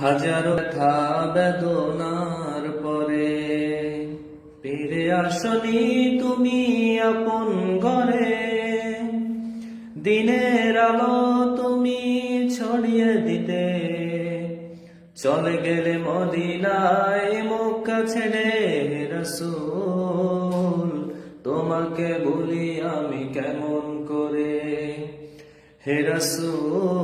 হাজারো ব্যথা বেদনার পরে ফিরে আসনি তুমি আপন ঘরে। দিনের আলো তুমি ছড়িয়ে দিতে। চলে গেলে মদিনায় মক্কা ছেড়ে রসুল, তোমাকে বলি আমি কেমন করে? হে রসুল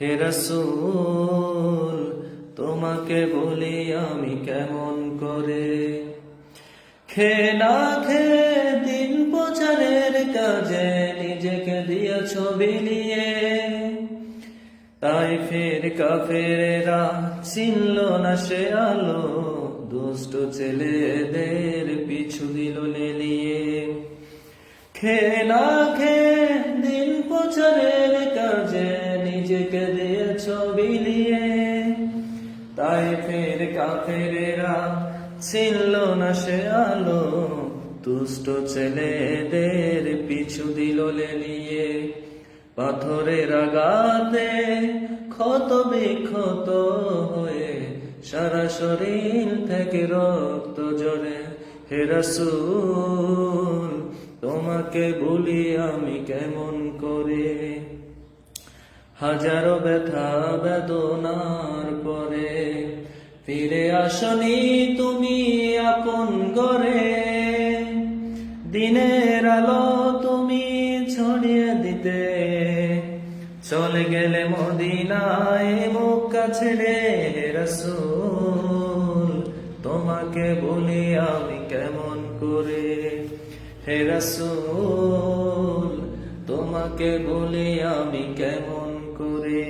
হে রসুল, তোমাকে বলি আমি কেমন করে? খে না খে দিন প্রচারের কাজে নিজেকে দিয়েছ বিলিয়ে তাই ফের কাফেরা চিনল না সে আলো, দুষ্ট ছেলেদের পিছু দিল লেলিয়ে খে না খে দিন প্রচারের কাজে নিজেকে দিয়েছ বিলিয়ে তাই ফের কাফেরেরা ছিল না সে আলো। দুষ্ট ছেলেদের পিছু দিল লেলিয়ে, পাথরের আঘাতে ক্ষত বিক্ষত হয়ে সারা শরীর থেকে রক্ত জড়ে হে রসুল, তোমাকে বলি আমি কেমন করে হাজারো ব্যথা বেদনার পরে ফিরে আসনি তুমি আপন ঘরে। দিনের আলো তুমি ছড়িয়ে দিতে। চলে গেলে মদিনায় মক্কা ছেড়ে রসুল, তোমাকে বলি আমি কেমন করে? হে রসুল তোমাকে বলে আমি কেমন করে?